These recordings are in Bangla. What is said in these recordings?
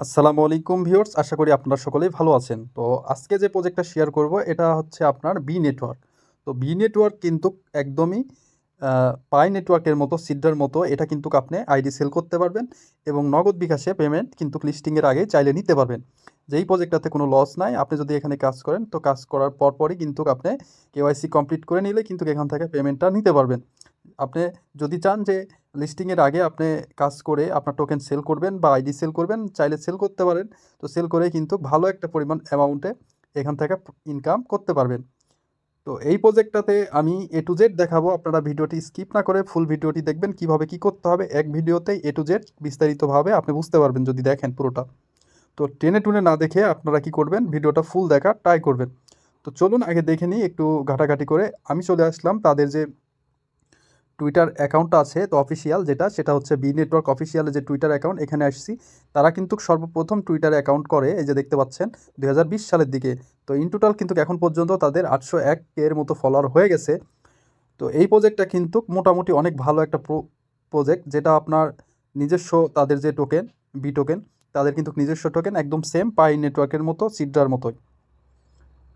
আসসালামু আলাইকুম ভিউয়ার্স, আশা করি আপনারা সকলেই ভালো আছেন। তো আজকে যে প্রজেক্টটা শেয়ার করব, এটা হচ্ছে আপনার বি নেটওয়ার্ক তো বি নেটওয়ার্ক কিন্তু একদমই পাই নেটওয়ার্কের মতো, সিডার মতো, এটা কিন্তু আপনি আইডি সেল করতে পারবেন এবং নগদ বিকাশে পেমেন্ট কিন্তু লিস্টিংয়ের আগে চাইলে নিতে পারবেন। যেই প্রজেক্টটাতে কোনো লস নাই, আপনি যদি এখানে কাজ করেন, তো কাজ করার পরপরই কিন্তু আপনি কেওয়াইসি কমপ্লিট করে নিলে কিন্তু এখান থেকে পেমেন্টটা নিতে পারবেন। আপনি যদি চান যে লিস্টিংয়ের আগে আপনি কাজ করে আপনার টোকেন সেল করবেন বা আইডি সেল করবেন, চাইলে সেল করতে পারেন। তো সেল করে কিন্তু ভালো একটা পরিমাণ অ্যামাউন্টে এখান থেকে ইনকাম করতে পারবেন। তো এই প্রজেক্টটাতে আমি এ টু জেড দেখাবো। আপনারা ভিডিওটি স্কিপ না করে ফুল ভিডিওটি দেখবেন কীভাবে কি করতে হবে। এক ভিডিওতেই এ টু জেড বিস্তারিতভাবে আপনি বুঝতে পারবেন যদি দেখেন পুরোটা। তো টেনে টুনে না দেখে আপনারা কি করবেন? ভিডিওটা ফুল দেখার ট্রাই করবেন। তো চলুন আগে দেখে নিই, একটু ঘাটাঘাটি করে। আমি চলে আসলাম তাদের যে টুইটার অ্যাকাউন্টটা আছে, তো অফিসিয়াল যেটা, সেটা হচ্ছে বি নেটওয়ার্ক অফিসিয়ালের যে টুইটার অ্যাকাউন্ট এখানে আসছি। তারা কিন্তু সর্বপ্রথম টুইটার অ্যাকাউন্ট করে, এই যে দেখতে পাচ্ছেন দু হাজার বিশ সালের দিকে। তো ইন টোটাল কিন্তু এখন পর্যন্ত তাদের আটশো এক এর মতো ফলোয়ার হয়ে গেছে। তো এই প্রজেক্টটা কিন্তু মোটামুটি অনেক ভালো একটা প্রজেক্ট যেটা আপনার নিজস্ব তাদের যে টোকেন বি টোকেন তাদের কিন্তু নিজস্ব টোকেন একদম সেম পাই নেটওয়ার্কের মতো সিড্রার মতোই।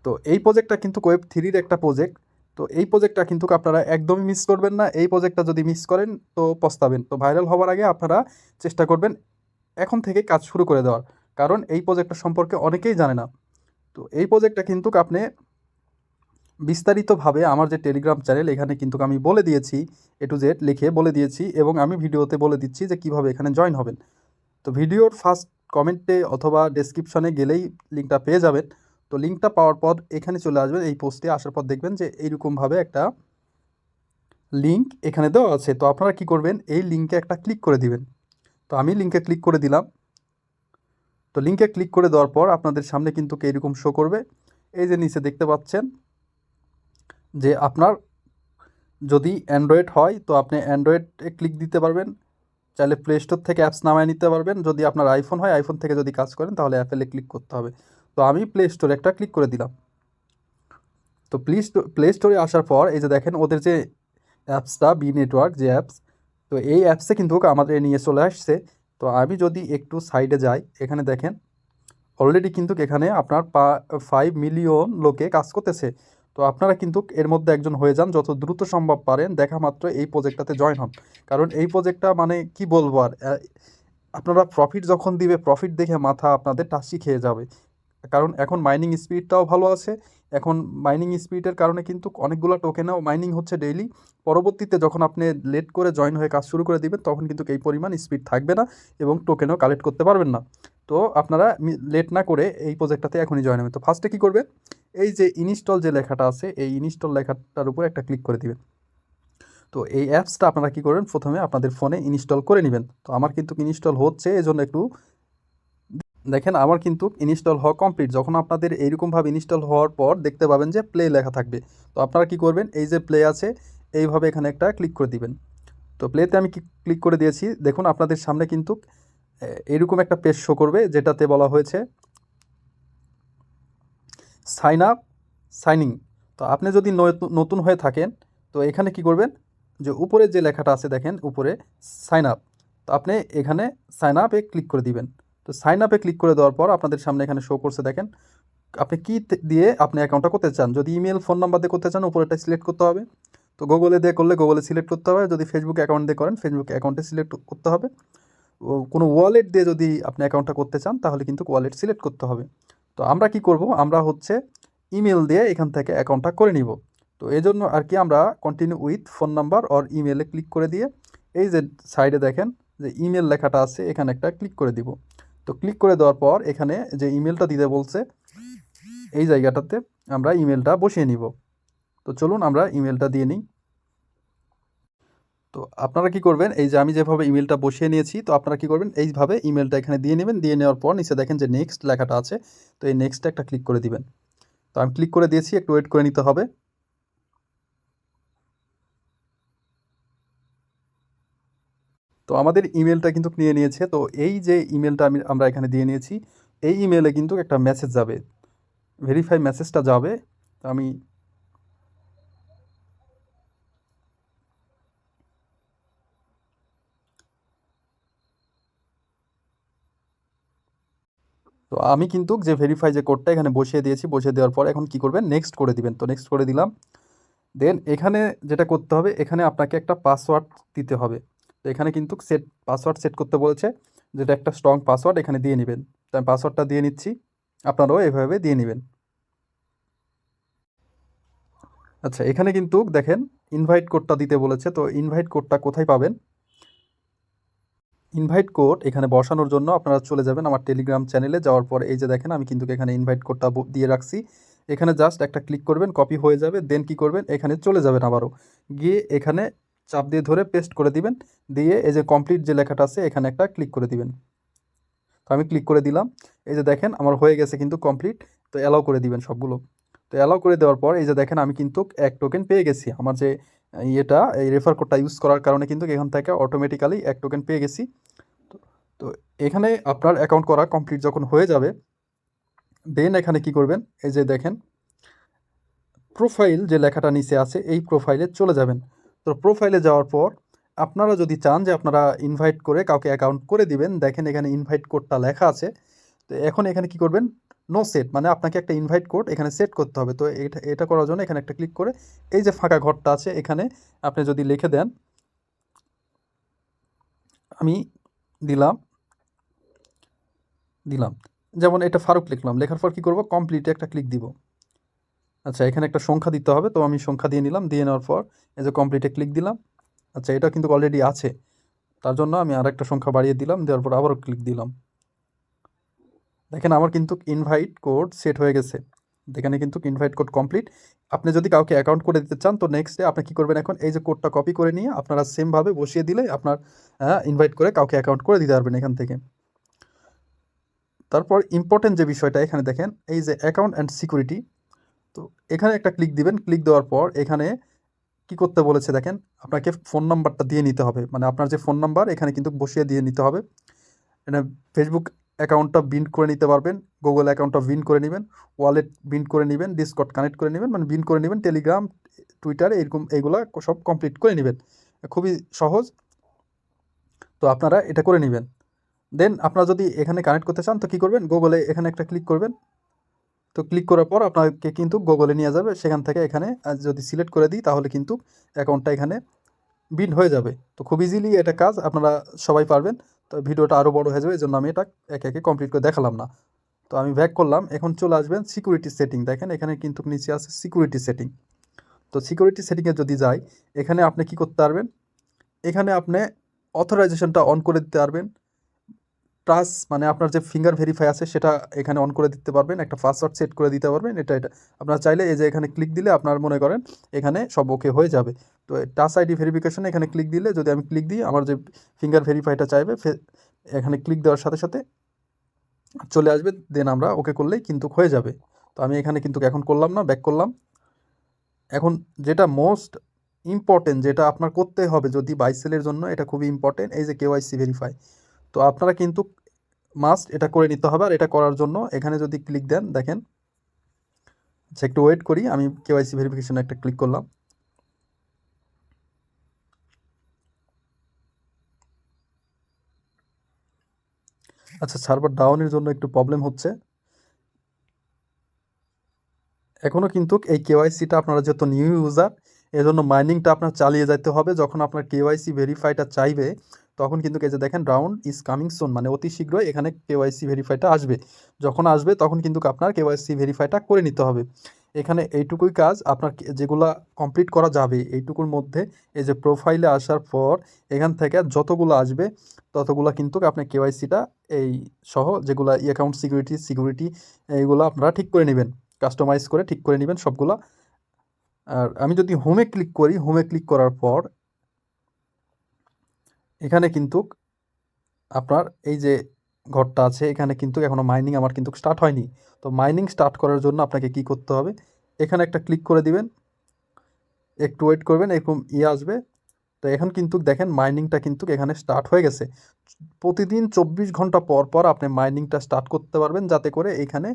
তো এই প্রজেক্টটা কিন্তু ওয়েব থ্রির একটা প্রজেক্ট তো এই প্রজেক্টটা কিন্তু আপনারা একদমই মিস করবেন না। এই প্রজেক্টটা যদি মিস করেন, তো পস্তাবেন। তো ভাইরাল হওয়ার আগে আপনারা চেষ্টা করবেন এখন থেকে কাজ শুরু করে দেওয়ার। কারণ এই প্রজেক্টটা সম্পর্কে অনেকেই জানে না। তো এই প্রজেক্টটা কিন্তু আপনি বিস্তারিতভাবে আমার যে টেলিগ্রাম চ্যানেল এখানে কিন্তু আমি বলে দিয়েছি এ টু জেড লিখে বলে দিয়েছি এবং আমি ভিডিওতে বলে দিচ্ছি যে কীভাবে এখানে জয়েন হবেন। তো ভিডিওর ফার্স্ট কমেন্টে অথবা ডেসক্রিপশনে গেলেই লিঙ্কটা পেয়ে যাবেন। তো লিঙ্কটা পাওয়ার পর এখানে চলে আসবেন, এই পোস্টে আসার পর দেখবেন যে এইরকমভাবে একটা লিঙ্ক এখানে দেওয়া আছে। তো আপনারা কি করবেন, এই লিঙ্কে একটা ক্লিক করে দিবেন। তো আমি লিঙ্কে ক্লিক করে দিলাম। তো লিঙ্কে ক্লিক করে দেওয়ার পর আপনাদের সামনে কিন্তু এইরকম শো করবে। এই যে নিচে দেখতে পাচ্ছেন যে আপনার যদি অ্যান্ড্রয়েড হয়, তো আপনি অ্যান্ড্রয়েডে ক্লিক দিতে পারবেন। চাইলে প্লে স্টোর থেকে অ্যাপস নামায় নিতে পারবেন। যদি আপনার আইফোন হয় আইফোন থেকে যদি কাজ করেন, তাহলে অ্যাপেলে ক্লিক করতে হবে। তো আমি প্লে স্টোরে একটা ক্লিক করে দিলাম। তো প্লে প্লে স্টোরে আসার পর এই যে দেখেন ওদের যে অ্যাপসটা বি নেটওয়ার্ক যে অ্যাপস তো এই অ্যাপসে কিন্তু আমাদের নিয়ে চলে আসছে। তো আমি যদি একটু সাইডে যাই, এখানে দেখেন অলরেডি কিন্তু এখানে আপনার ফাইভ মিলিয়ন লোকে কাজ করতেছে। তো আপনারা কিন্তু এর মধ্যে একজন হয়ে যান, যত দ্রুত সম্ভব পারেন, দেখা মাত্র এই প্রজেক্টটাতে জয়েন হন। কারণ এই প্রজেক্টটা মানে কি বলব আর আপনারা প্রফিট যখন দিবে প্রফিট দেখে মাথা আপনাদের টাসি খেয়ে যাবে। কারণ এখন মাইনিং স্পিডটাও ভালো আছে। এখন মাইনিং স্পিডের কারণে কিন্তু অনেকগুলো টোকেনেও মাইনিং হচ্ছে ডেইলি পরবর্তীতে যখন আপনি লেট করে জয়েন হয়ে কাজ শুরু করে দিবেন, তখন কিন্তু এই পরিমাণ স্পিড থাকবে না এবং টোকেনও কালেক্ট করতে পারবেন না। তো আপনারা লেট না করে এই প্রজেক্টটাতে এখনই জয়েন হবেন। তো ফার্স্টে কী করবেন? এই যে ইনস্টল যে লেখাটা আছে, এই ইনস্টল লেখাটার উপর একটা ক্লিক করে দিবেন। তো এই অ্যাপসটা আপনারা কী করবেন? প্রথমে আপনাদের ফোনে ইনস্টল করে নেবেন। তো আমার কিন্তু ইনস্টল হচ্ছে, এজন্য একটু দেখেন, আমার কিন্তু ইনস্টল হওয়া কমপ্লিট যখন আপনাদের এইরকমভাবে ইনস্টল হওয়ার পর দেখতে পাবেন যে প্লে লেখা থাকবে। তো আপনারা কি করবেন? এই যে প্লে আছে, এইভাবে এখানে একটা ক্লিক করে দিবেন। তো প্লেতে আমি ক্লিক করে দিয়েছি? দেখুন, আপনাদের সামনে কিন্তু এরকম একটা পেজ শো করবে, যেটাতে বলা হয়েছে সাইন আপ সাইনিং তো আপনি যদি নতুন হয়ে থাকেন, তো এখানে কি করবেন? যে উপরে যে লেখাটা আছে, দেখেন, উপরে সাইন আপ তো আপনি এখানে সাইন আপে ক্লিক করে দিবেন। তো সাইন আপে ক্লিক করে দেওয়ার পর আপনাদের সামনে এখানে শো করছে, দেখেন। আপনি কি দিয়ে আপনি অ্যাকাউন্টটা করতে চান? যদি ইমেল ফোন নাম্বার দিয়ে করতে চান উপরেটা সিলেক্ট করতে হবে। তো গুগলে দিয়ে করলে গুগলে সিলেক্ট করতে হবে। যদি ফেসবুক অ্যাকাউন্ট দিয়ে করেন ফেসবুক অ্যাকাউন্টে সিলেক্ট করতে হবে। কোনো ওয়ালেট দিয়ে যদি আপনি অ্যাকাউন্টটা করতে চান, তাহলে কিন্তু ওয়ালেট সিলেক্ট করতে হবে। তো আমরা কি করব? আমরা হচ্ছে ইমেল দিয়ে এখান থেকে অ্যাকাউন্টটা করে নিব। তো এই জন্য আর কি আমরা continue with phone number or ইমেলে ক্লিক করে দিয়ে, এই যে সাইডে দেখেন, যে ইমেল লেখাটা আছে, এখানে একটা ক্লিক করে দিব। তো ক্লিক করে দেওয়ার পর এখানে যে ইমেলটা দিতে বলছে, এই জায়গাটাতে আমরা ইমেলটা বসিয়ে নিব। তো চলুন আমরা ইমেলটা দিয়ে নিই। তো আপনারা কি করবেন, এই যে আমি যেভাবে ইমেলটা বসিয়ে নিয়েছি, তো আপনারা কি করবেন, এইভাবে ইমেলটা এখানে দিয়ে নেবেন, দিয়ে নেওয়ার পর নিচে দেখেন যে নেক্সট লেখাটা আছে, তো এই নেক্সটটা একটা ক্লিক করে দিবেন। তো আমি ক্লিক করে দিয়েছি, একটু ওয়েট করে নিতে হবে। তো আমাদের ইমেলটা কিন্তু নিয়ে নিয়েছে। তো এই যে ইমেলটা আমি, আমরা এখানে দিয়ে নিয়েছি, এই ইমেলে কিন্তু একটা মেসেজ যাবে। ভেরিফাই মেসেজটা যাবে। আমি তো আমি কিন্তু যে ভেরিফাই যে কোডটা এখানে বসিয়ে দিয়েছি, বসিয়ে দেওয়ার পর এখন কি করবেন? নেক্সট করে দিবেন। তো নেক্সট করে দিলাম। দেন এখানে যেটা করতে হবে, এখানে আপনাকে একটা পাসওয়ার্ড দিতে হবে। তো এখানে কিন্তু সেট পাসওয়ার্ড সেট করতে বলেছে যেটা একটা স্ট্রং পাসওয়ার্ড এখানে দিয়ে নেবেন। তো আমি পাসওয়ার্ডটা দিয়ে নিচ্ছি। আপনারাও এভাবে দিয়ে নেবেন। আচ্ছা এখানে কিন্তু দেখেন ইনভাইট কোডটা দিতে বলেছে। তো ইনভাইট কোডটা কোথায় পাবেন? ইনভাইট কোড এখানে বসানোর জন্য আপনারা চলে যাবেন আমার টেলিগ্রাম চ্যানেলে যাওয়ার পর এই যে দেখেন আমি কিন্তু এখানে ইনভাইট কোডটা দিয়ে রাখছি। এখানে জাস্ট একটা ক্লিক করবেন কপি হয়ে যাবে দেন কি করবেন? এখানে চলে যাবেন আবারও। গিয়ে এখানে চাপ দিয়ে ধরে পেস্ট করে দিবেন। দিয়ে এই যে কমপ্লিট যে লেখাটা আছে, এখানে একটা ক্লিক করে দিবেন। তো আমি ক্লিক করে দিলাম। এই যে দেখেন, আমার হয়ে গেছে কিন্তু কমপ্লিট তো অ্যালাউ করে দিবেন সবগুলো। তো অ্যালাউ করে দেওয়ার পর এই যে দেখেন, আমি কিন্তু এক টোকেন পেয়ে গেছি। আমার যে ইয়েটা, এই রেফার কোডটা ইউজ করার কারণে কিন্তু এখান থেকে অটোমেটিক্যালি এক টোকেন পেয়ে গেছি। তো তো এখানে আপনার অ্যাকাউন্ট করা কমপ্লিট যখন হয়ে যাবে দেন এখানে কি করবেন? এই যে দেখেন প্রোফাইল যে লেখাটা নিচে আছে, এই প্রোফাইলে চলে যাবেন। তো প্রোফাইলে যাওয়ার পর আপনারা যদি চান যে আপনারা ইনভাইট করে কাউকে অ্যাকাউন্ট করে দিবেন, দেখেন এখানে ইনভাইট কোডটা লেখা আছে, তো এখন এখানে কি করবেন? নো সেট মানে আপনাকে একটা ইনভাইট কোড এখানে সেট করতে হবে। তো এটা এটা করার জন্য এখানে একটা ক্লিক করে এই যে ফাঁকা ঘরটা আছে, এখানে আপনি যদি লিখে দেন, আমি দিলাম দিলাম। যেমন এটা ফারুক লিখলাম, লেখার পর কি করব? কমপ্লিটে একটা ক্লিক দিব। আচ্ছা এখানে একটা সংখ্যা দিতে হবে। তো আমি সংখ্যা দিয়ে নিলাম, দিয়ে নেওয়ার পর এই যে কমপ্লিটে ক্লিক দিলাম। আচ্ছা এটা কিন্তু অলরেডি আছে। তার জন্য আমি আর একটা সংখ্যা বাড়িয়ে দিলাম, দেওয়ার পর আবারও ক্লিক দিলাম। দেখেন, আমার কিন্তু ইনভাইট কোড সেট হয়ে গেছে। এখানে কিন্তু ইনভাইট কোড কমপ্লিট আপনি যদি কাউকে অ্যাকাউন্ট করে দিতে চান, তো নেক্সট ডে আপনি কী করবেন এখন? এই যে কোডটা কপি করে নিয়ে আপনারা সেমভাবে বসিয়ে দিলে আপনার ইনভাইট করে কাউকে অ্যাকাউন্ট করে দিতে পারবেন এখান থেকে। তারপর ইম্পর্টেন্ট যে বিষয়টা এখানে দেখেন, এই যে অ্যাকাউন্ট অ্যান্ড সিকিউরিটি তো এখানে একটা ক্লিক দিবেন ক্লিক দেওয়ার পর এখানে কি করতে বলেছে দেখেন, আপনাকে ফোন নাম্বারটা দিয়ে নিতে হবে। মানে আপনার যে ফোন নাম্বার এখানে কিন্তু বসিয়ে দিয়ে নিতে হবে। ফেসবুক অ্যাকাউন্টটা বিন করে নিতে পারবেন গুগল অ্যাকাউন্টটা বিন করে নেবেন ওয়ালেট বিন করে নেবেন ডিসকট কানেক্ট করে নেবেন মানে বিন করে নেবেন টেলিগ্রাম টুইটার এরকম এইগুলা সব কমপ্লিট করে নেবেন। খুবই সহজ। তো আপনারা এটা করে নেবেন। দেন আপনারা যদি এখানে কানেক্ট করতে চান, তো কী করবেন? গুগলে এখানে একটা ক্লিক করবেন। তো ক্লিক করার পর আপনাকে কিন্তু গুগলে নিয়ে যাবে। সেখান থেকে এখানে যদি সিলেক্ট করে দিই, তাহলে কিন্তু অ্যাকাউন্টটা এখানে বিন হয়ে যাবে। তো খুব ইজিলি এটা কাজ, আপনারা সবাই পারবেন। তো ভিডিওটা আরও বড় হয়ে যাবে এই জন্য আমি এটা একে একে কমপ্লিট করে দেখালাম না। তো আমি ব্যাক করলাম, এখন চলে আসবেন সিকিউরিটি সেটিং দেখেন, এখানে কিন্তু নিচে আছে সিকিউরিটি সেটিং তো সিকিউরিটি সেটিংয়ে যদি যাই, এখানে আপনি কি করতে পারবেন? এখানে আপনি অথরাইজেশনটা অন করে দিতে পারবেন। প্লাস মানে আপনার যে ফিঙ্গার ভেরিফাই আছে সেটা এখানে অন করে দিতে পারবেন, একটা পাসওয়ার্ড সেট করে দিতে পারবেন, এটা এটা। আপনারা চাইলে এই যে এখানে ক্লিক দিলে আপনার মনে করেন এখানে সব ওকে হয়ে যাবে। তো টাচ আইডি ভেরিফিকেশনে এখানে ক্লিক দিলে যদি আমি ক্লিক দিই, আমার যে ফিঙ্গার ভেরিফাইটা চাইবে এখানে ক্লিক দেওয়ার সাথে সাথে চলে আসবে দেন আমরা ওকে করলেই কিন্তু হয়ে যাবে। তো আমি এখানে কিন্তু এখন করলাম না ব্যাক করলাম। এখন যেটা মোস্ট ইম্পর্টেন্ট যেটা আপনার করতে হবে যদি বাইসেলের জন্য, এটা খুবই ইম্পর্টেন্ট এই যে কেওয়াইসি ভেরিফাই তো আপনারা কিন্তু মাস্ট এটা করে নিতে হবে আর এটা করার জন্য এখানে যদি ক্লিক দেন, দেখেন আচ্ছা একটু ওয়েট করি, আমি কেওয়াইসি ভেরিফিকেশনে একটা ক্লিক করলাম। আচ্ছা সার্ভার ডাউনের জন্য একটু প্রবলেম হচ্ছে। এখনও কিন্তু এই কেওয়াইসিটা আপনারা যেহেতু নিউ ইউজার এজন্য মাইনিংটা আপনার চালিয়ে যেতে হবে। যখন আপনার কেওয়াইসি ভেরিফাইটা চাইবে তখন কিন্তু এই যে দেখেন রাউন্ড ইজ কামিং সোন মানে অতি শীঘ্রই এখানে কেওয়াইসি ভেরিফাইটা আসবে। যখন আসবে, তখন কিন্তু আপনার কেওয়াইসি ভেরিফাইটা করে নিতে হবে। এখানে এইটুকুই কাজ, আপনার যেগুলা কমপ্লিট করা যাবে, এইটুকুর মধ্যে এই যে প্রোফাইলে আসার পর এখান থেকে যতগুলো আসবে, ততগুলো কিন্তু আপনি কেওয়াইসিটা এই সহ যেগুলা অ্যাকাউন্ট সিকিউরিটি সিকিউরিটি এইগুলো আপনারা ঠিক করে নেবেন। কাস্টমাইজ করে ঠিক করে নেবেন সবগুলা। আর আমি যদি হোমে ক্লিক করি হোমে ক্লিক করার পর এখানে কিন্তু আপনার এই যে ঘরটা আছে, এখানে কিন্তু এখনও মাইনিং আমার কিন্তু স্টার্ট হয়নি। তো মাইনিং স্টার্ট করার জন্য আপনাকে কি করতে হবে? এখানে একটা ক্লিক করে দিবেন। একটু ওয়েট করবেন, এরকম ইয়ে আসবে। তো এখন কিন্তু দেখেন মাইনিংটা কিন্তু এখানে স্টার্ট হয়ে গেছে। প্রতিদিন চব্বিশ ঘণ্টা পর পর আপনি মাইনিংটা স্টার্ট করতে পারবেন, যাতে করে এখানে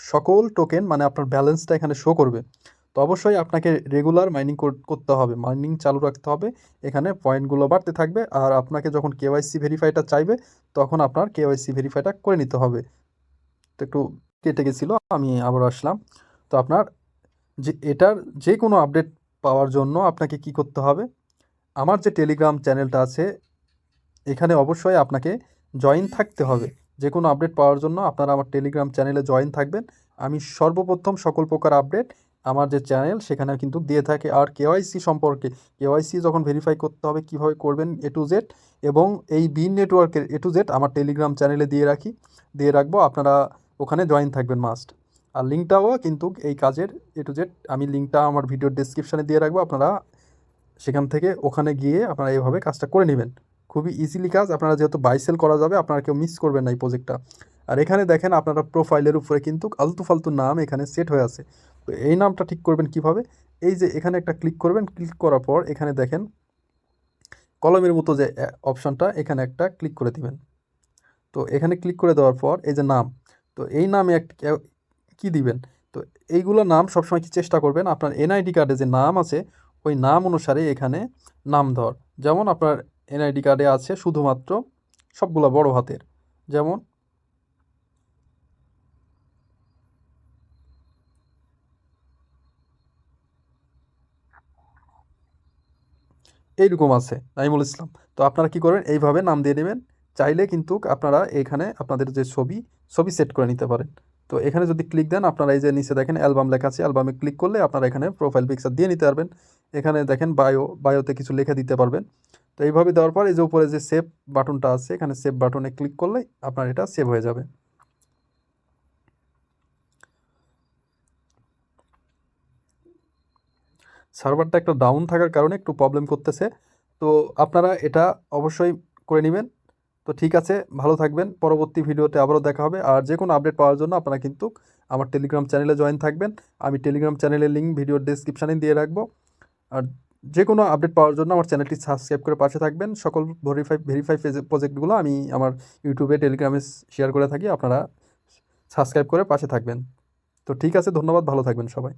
সকল টোকেন মানে আপনার ব্যালেন্সটা এখানে শো করবে। তো অবশ্যই আপনাকে রেগুলার মাইনিং করতে হবে মাইনিং চালু রাখতে হবে, এখানে পয়েন্টগুলো বাড়তে থাকবে আর আপনাকে যখন কেওয়াইসি ভেরিফাইটা চাইবে, তখন আপনার কেওয়াইসি ভেরিফাইটা করে নিতে হবে। তো একটু কেটে গেছিল, আমি আবার আসলাম। তো আপনার যে এটার যে কোনো আপডেট পাওয়ার জন্য আপনাকে কি করতে হবে? আমার যে টেলিগ্রাম চ্যানেলটা আছে, এখানে অবশ্যই আপনাকে জয়েন থাকতে হবে। যে কোনো আপডেট পাওয়ার জন্য আপনারা আমার টেলিগ্রাম চ্যানেলে জয়েন থাকবেন। আমি সর্বপ্রথম সকল প্রকার আপডেট আমার যে চ্যানেল সেখানে কিন্তু দিয়ে থাকে। আর কেওয়াইসি সম্পর্কে কেওয়াইসি যখন ভেরিফাই করতে হবে কীভাবে করবেন এ টু জেড এবং এই বিন নেটওয়ার্কের এ টু জেড আমার টেলিগ্রাম চ্যানেলে দিয়ে রাখি। দিয়ে রাখব, আপনারা ওখানে জয়েন থাকবেন মাস্ট আর লিঙ্কটাও কিন্তু এই কাজের এ টু জেড আমি লিঙ্কটা আমার ভিডিওর ডেসক্রিপশানে দিয়ে রাখব, আপনারা সেখান থেকে ওখানে গিয়ে আপনারা এইভাবে কাজটা করে নেবেন। খুবই ইজিলি কাজ, আপনারা যেহেতু বাইসেল করা যাবে, আপনারা কেউ মিস করবেন না এই প্রজেক্টটা আর এখানে দেখেন আপনারা প্রোফাইলের উপরে কিন্তু আলতু ফালতু নাম এখানে সেট হয়ে আছে। তো এই নামটা ঠিক করবেন কীভাবে? এই যে এখানে একটা ক্লিক করবেন ক্লিক করার পর এখানে দেখেন কলমের মতো যে অপশানটা এখানে একটা ক্লিক করে দিবেন। তো এখানে ক্লিক করে দেওয়ার পর এই যে নাম, তো এই নামে এক কী দিবেন? তো এইগুলো নাম সবসময় কি চেষ্টা করবেন? আপনার এনআইডি কার্ডে যে নাম আছে, ওই নাম অনুসারে এখানে নাম ধর। যেমন আপনার এনআইডি কার্ডে আছে শুধুমাত্র সবগুলো বড় হাতের। যেমন এইরকম আছে, নাইমুল ইসলাম। তো আপনারা কি করবেন এইভাবে নাম দিয়ে নেবেন চাইলে কিন্তু আপনারা এখানে আপনাদের যে ছবি ছবি সেট করে নিতে পারেন। তো এখানে যদি ক্লিক দেন, আপনারা এই যে নিচে দেখেন অ্যালবাম লেখা আছে অ্যালবামে ক্লিক করলে আপনারা এখানে প্রোফাইল পিকচার দিয়ে নিতে পারবেন। এখানে দেখেন বায়ো বায়োতে কিছু লেখা দিতে পারবেন। তো এইভাবে দেওয়ার পর এই যে উপরে যে সেভ বাটনটা আছে, এখানে সেভ বাটনে ক্লিক করলে আপনার এটা সেভ হয়ে যাবে। সার্ভারটা একটু ডাউন থাকার কারণে একটু প্রবলেম করতেছে। তো আপনারা এটা অবশ্যই করে নেবেন। তো ঠিক আছে, ভালো থাকবেন। পরবর্তী ভিডিওতে আবারও দেখা হবে। আর যে কোনো আপডেট পাওয়ার জন্য আপনারা কিন্তু আমার টেলিগ্রাম চ্যানেলে জয়েন থাকবেন। আমি টেলিগ্রাম চ্যানেলের লিঙ্ক ভিডিওর ডিসক্রিপশানে দিয়ে রাখব। আর যে কোনো আপডেট পাওয়ার জন্য আমার চ্যানেলটি সাবস্ক্রাইব করে পাশে থাকবেন। সকল ভেরিফাই ভেরিফাই প্রজেক্টগুলো আমি আমার ইউটিউবে টেলিগ্রামে শেয়ার করে থাকি। আপনারা সাবস্ক্রাইব করে পাশে থাকবেন। তো ঠিক আছে, ধন্যবাদ। ভালো থাকবেন সবাই।